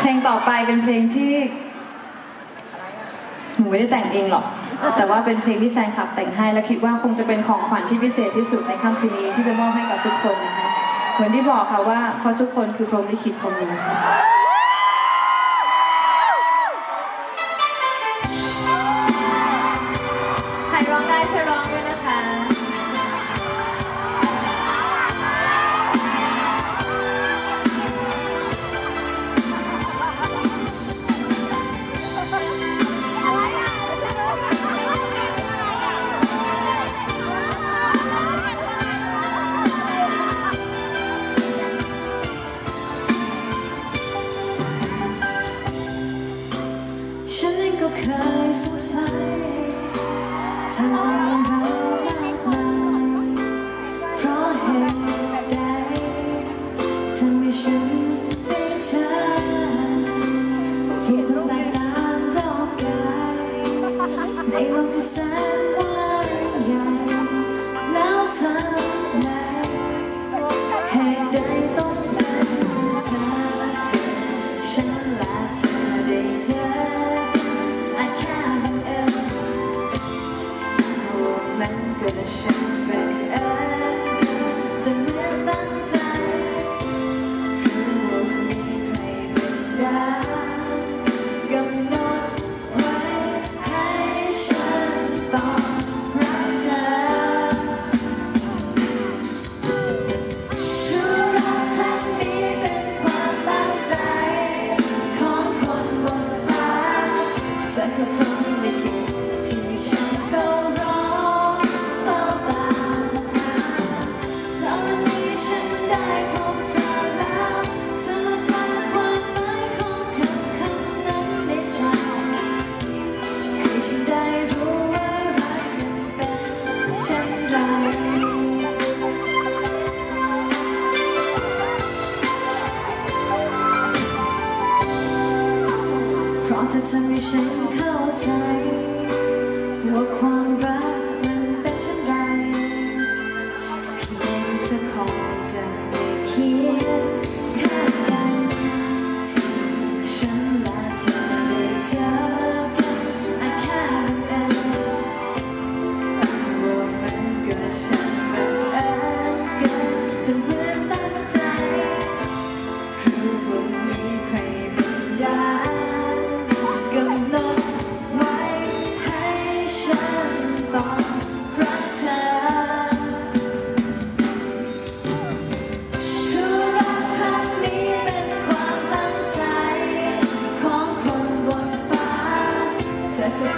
เพลงต่อไปเป็นเพลงที่หนูไม่ได้แต่งเองหรอก แต่ว่าเป็นเพลงที่แฟนคลับแต่งให้ และคิดว่าคงจะเป็นของขวัญที่พิเศษที่สุดในค่ำคืนนี้ที่จะมอบให้กับทุกคนนะคะ เหมือนที่บอกค่ะว่าเพราะทุกคนคือพรหมลิขิตพรหมลิขิตใครร้อง เคยสงสัยทำไมเรา ฉันเข้าใจว่าความรัก